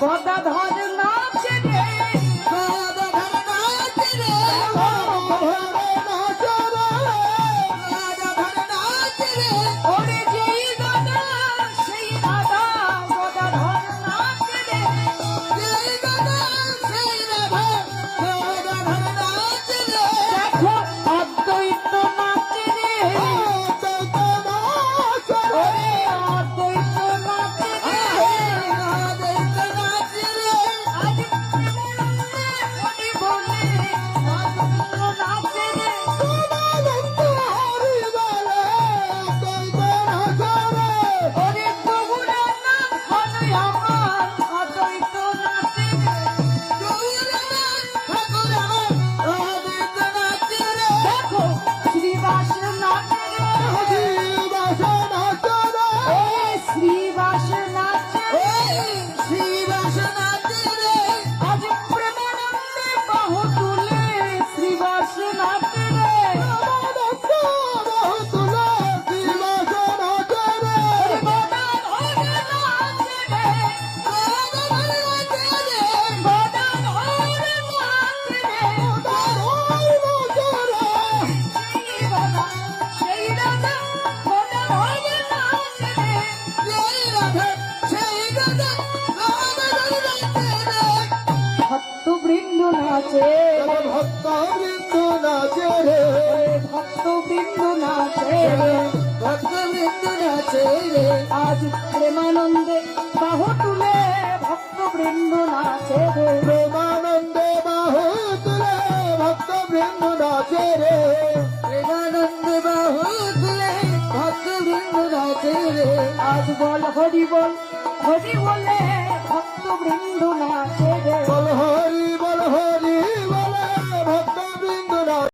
গদাধর নাচে ভক্ত বৃন্দ নাচে রে। ভক্তবৃন্দ নাচে ভক্ত বৃন্দ নাচে রে। আজ প্রেমানন্দে বাহু তুলে ভক্তবৃন্দ নাচে রে। প্রেমানন্দে বাহু তুলে ভক্ত বৃন্দ নাচে রে। প্রেমানন্দে বাহু তুলে ভক্ত বৃন্দ নাচে রে। আজ বল হরি বল হরি বলে